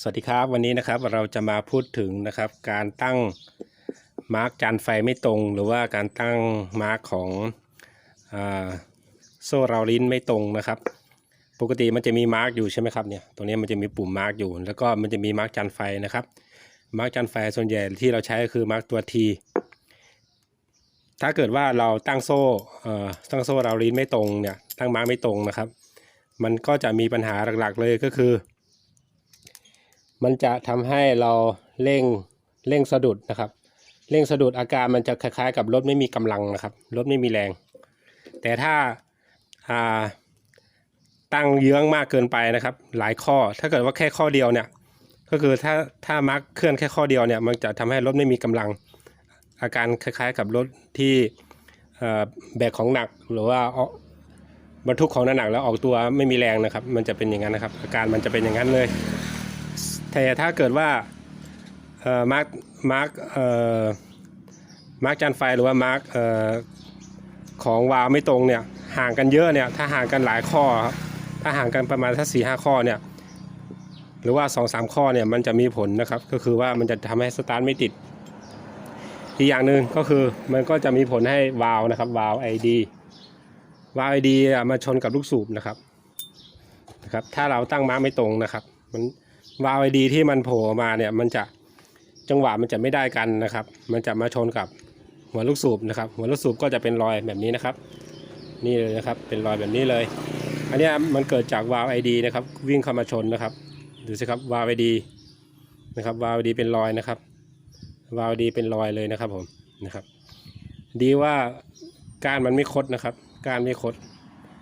สวัสดีครับวันนี้นะครับเราจะมาพูดถึงนะครับการตั้งมาร์กจานไฟไม่ตรง หรือว่าการตั้งมาร์กของอโซ่เราลิ้นไม่ตรงนะครับ ปกติมันจะมีมาร์กอยู่ใช่ไหมครับเนี่ยตรงนี้มันจะมีปุ่มมาร์กอยู่ แล้วก็มันจะมีมาร์กจานไฟนะครับมาร์กจานไฟส่วนใหญ่ที่เราใช้ก็คือมาร์กตัว T ถ้าเกิดว่าเราตั้งโซ่ตั้งโซ่เราลิ้นไม่ตรงเนี่ยตั้งมาร์กไม่ตรงนะครับ มันก็จะมีปัญหาหลักๆเลยก็คือ มันจะทำให้เราเร่งเร่งสะดุดนะครับ เร่งสะดุดอาการมันจะคล้ายๆ กับรถไม่มีกำลังนะครับรถไม่มีแรง แต่ถ้าอ่าตั้งเยื้องมากเกินไปนะครับ หลายข้อถ้าเกิดว่าแค่ข้อเดียวเนี่ยก็คือถ้าถ้ามาร์คเคลื่อนแค่ข้อเดียวเนี่ยมันจะทำให้รถไม่มีกำลัง อาการคล้ายๆ กับรถที่แบกของหนักหรือว่าอาบรรทุกของหนักแล้วออกตัวไม่มีแรงนะครับ มันจะเป็นอย่างนั้นนะครับ อาการมันจะเป็นอย่างนั้นเลย แต่ถ้าเกิดว่าเอ่อมาร์กมาร์กเอ่อมาร์กจานไฟหรือว่ามาร์กเอ่อของวาล์วไม่ตรงเนี่ยห่างกันเยอะเนี่ยถ้าห่างกันหลายข้อครับถ้าห่างกันประมาณถ้าสี่ห้าข้อเนี่ยหรือว่าสองสามข้อเนี่ยมันจะมีผลนะครับก็คือว่ามันจะทำให้สตาร์ทไม่ติด อีกอย่างหนึ่งก็คือมันก็จะมีผลให้วาล์วนะครับวาล์วไอดีวาล์วไอดีมาชนกับลูกสูบนะครับนะครับ ถ้าเราตั้งมาร์กไม่ตรงนะครับมัน วาล์วไอดีที่มันโผล่มาเนี่ยมันจะจังหวะมันจะไม่ได้กันนะครับ มันจะมาชนกับหัวลูกสูบนะครับ หัวลูกสูบก็จะเป็นรอยแบบนี้นะครับ นี่เลยนะครับเป็นรอยแบบนี้เลย อันนี้มันเกิดจากวาล์วไอดีนะครับวิ่งเข้ามาชนนะครับดูสิครับวาล์วไอดีนะครับวาล์วไอดีเป็นรอยนะครับ วาล์วดีเป็นรอยเลยนะครับผมนะครับ ดีว่าก้านมันไม่คดนะครับก้านไม่คด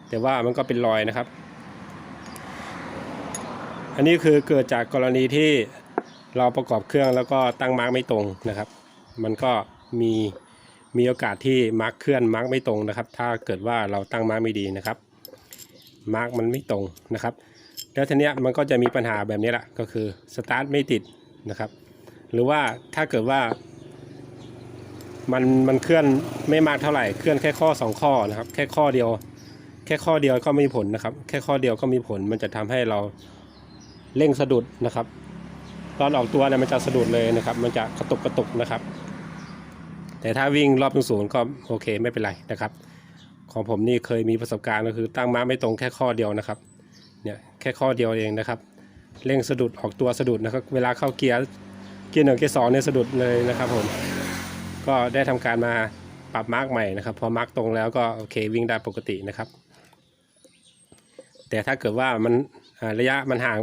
แต่ว่ามันก็เป็นรอยนะครับ อันนี้คือเกิดจากกรณีที่เราประกอบเครื่องแล้วก็ตั้งมาร์กไม่ตรงนะครับ มันก็มีมีโอกาสที่มาร์กเคลื่อนมาร์กไม่ตรงนะครับ ถ้าเกิดว่าเราตั้งมาร์กไม่ดีนะครับ มาร์กมันไม่ตรงนะครับ แล้วทีเนี้ยมันก็จะมีปัญหาแบบนี้แหละก็คือสตาร์ทไม่ติดนะครับ หรือว่าถ้าเกิดว่ามันมันเคลื่อนไม่มากเท่าไหร่เคลื่อนแค่ข้อสองข้อนะครับ แค่ข้อเดียว แค่ข้อเดียวก็มีผลนะครับ แค่ข้อเดียวก็มีผลมันจะทำให้เรา เร่งสะดุดนะครับ ตอนออกตัวเนี่ยมันจะสะดุดเลยนะครับ มันจะกระตุกกระตุกนะครับ แต่ถ้าวิ่งรอบสูงๆก็โอเคไม่เป็นไรนะครับ ของผมนี่เคยมีประสบการณ์ก็คือตั้งม้าไม่ตรงแค่ข้อเดียวนะครับเนี่ยแค่ข้อเดียวเองนะครับเร่งสะดุดออกตัวสะดุดนะครับ เวลาเข้าเกียร์เกียร์หนึ่งเกียร์สองเนี่ยสะดุดเลยนะครับผมก็ได้ทำการมาปรับมาร์กใหม่นะครับ พอมาร์กตรงแล้วก็โอเควิ่งได้ปกตินะครับ แต่ถ้าเกิดว่ามันระยะมันห่าง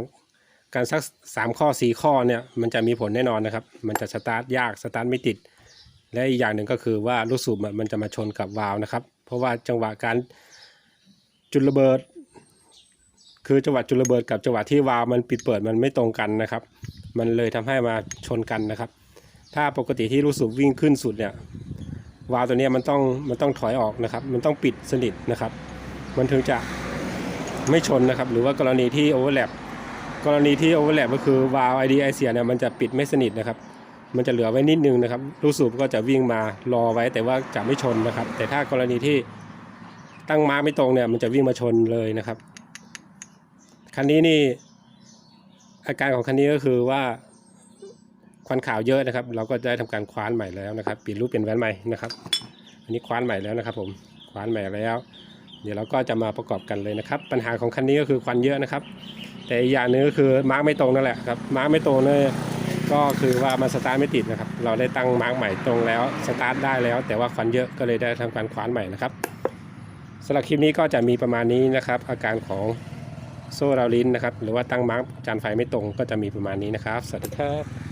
การสักสามข้อสี่ข้อเนี่ยมันจะมีผลแน่นอนนะครับ มันจะสตาร์ทยากสตาร์ทไม่ติด และอีกอย่างหนึ่งก็คือว่าลูกสูบมันจะมาชนกับวาล์วนะครับ เพราะว่าจังหวะการจุดระเบิด คือจังหวะจุดระเบิดกับจังหวะที่วาล์วมันปิดเปิดมันไม่ตรงกันนะครับ มันเลยทำให้มาชนกันนะครับ ถ้าปกติที่ลูกสูบวิ่งขึ้นสุดเนี่ยวาล์วตัวนี้มันต้องมันต้องถอยออกนะครับ มันต้องปิดสนิทนะครับ มันถึงจะไม่ชนนะครับ หรือว่ากรณีที่โอเวอร์แลป กรณีที่โอเวอร์แลปก็คือวาล์วไอดีไอเสียเนี่ยมันจะปิดไม่สนิทนะครับ มันจะเหลือไว้นิดนึงนะครับลูกสูบก็จะวิ่งมารอไว้แต่ว่าจะไม่ชนนะครับ แต่ถ้ากรณีที่ตั้งมาไม่ตรงเนี่ยมันจะวิ่งมาชนเลยนะครับคันนี้นี่อาการของคันนี้ก็คือว่าควันขาวเยอะนะครับ เราก็ได้ทำการคว้านใหม่แล้วนะครับเปลี่ยนรูปเปลี่ยนแว่นใหม่นะครับ อันนี้คว้านใหม่แล้วนะครับ ผมคว้านใหม่แล้ว เดี๋ยวเราก็จะมาประกอบกันเลยนะครับ ปัญหาของคันนี้ก็คือควันเยอะนะครับ แต่อีกอย่างหนึงก็คือมาร์กไม่ตรงนั่นแหละครับมาร์กไม่ตรงเนี่ยก็คือว่ามันสตาร์ทไม่ติดนะครับ เราได้ตั้งมาร์กใหม่ตรงแล้วสตาร์ทได้แล้ว แต่ว่าควันเยอะก็เลยได้ทำการคว้านใหม่นะครับสำหรับคลิปนี้ก็จะมีประมาณนี้นะครับ อาการของโซ่ราลิ้นนะครับ หรือว่าตั้งมาร์กจานไฟไม่ตรงก็จะมีประมาณนี้นะครับ สวัสดีครับ